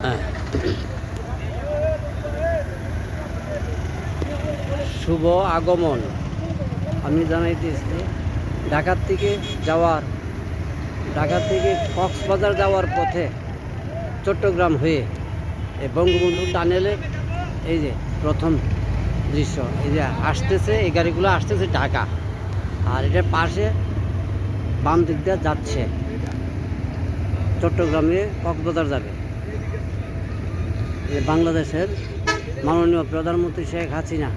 হ্যাঁ। শুভ আগমন। আমি জানাইতেছি ঢাকার থেকে যাওয়ার ঢাকা থেকে কক্সবাজার যাওয়ার পথে চট্টগ্রাম হয়ে এই বঙ্গবন্ধু টানেলের এই যে প্রথম দৃশ্য, এই যে আসতেছে, এই গাড়িগুলো আসতেছে ঢাকা। আর এটার পাশে বাম দিক দিয়ে যাচ্ছে। চট্টগ্রামে কক্সবাজার যাবে। এই বাংলাদেশের মাননীয় প্রধানমন্ত্রী শেখ হাসিনা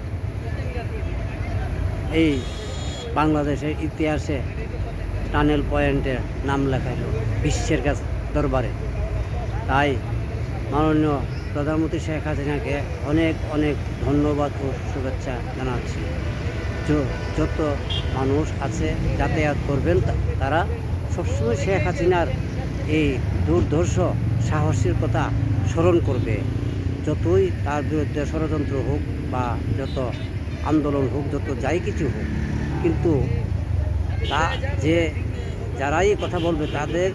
এই বাংলাদেশের ইতিহাসে টানেল পয়েন্টে নাম লেখাইল বিশ্বের কাছে দরবারে। তাই মাননীয় প্রধানমন্ত্রী শেখ হাসিনাকে অনেক অনেক ধন্যবাদ ও শুভেচ্ছা জানাচ্ছি। য- যত মানুষ আছে, যাতায়াত করবেন তারা সবসময় শেখ হাসিনার এই দুর্ধর্ষ সাহসের কথা স্মরণ করবে। যতই তার বিরুদ্ধে ষড়যন্ত্র হোক বা যত আন্দোলন হোক, যত যাই কিছু হোক, কিন্তু তা যে যারাই কথা বলবে, তাদের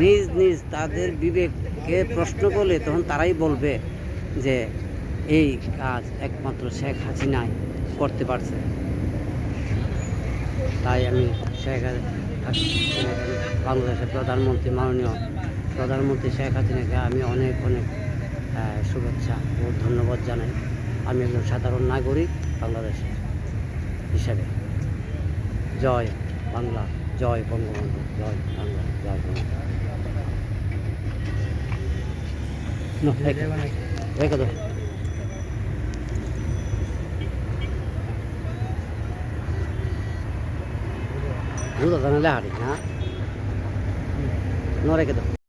নিজ নিজ তাদের বিবেককে প্রশ্ন করলে তখন তারাই বলবে যে এই কাজ একমাত্র শেখ হাসিনাই করতে পারছে। তাই আমি শেখ হাসিনা বাংলাদেশের প্রধানমন্ত্রী, মাননীয় প্রধানমন্ত্রী শেখ হাসিনাকে আমি অনেক অনেক শুভেচ্ছা ও ধন্যবাদ জানাই। আমি একজন সাধারণ নাগরিক বাংলাদেশের হিসাবে। জয় বাংলা, জয় বঙ্গবন্ধু, জয় বাংলা, জয় বঙ্গবন্ধু দুধ জানালে হাঁড়ি হ্যাঁ ন, রেখে দাও।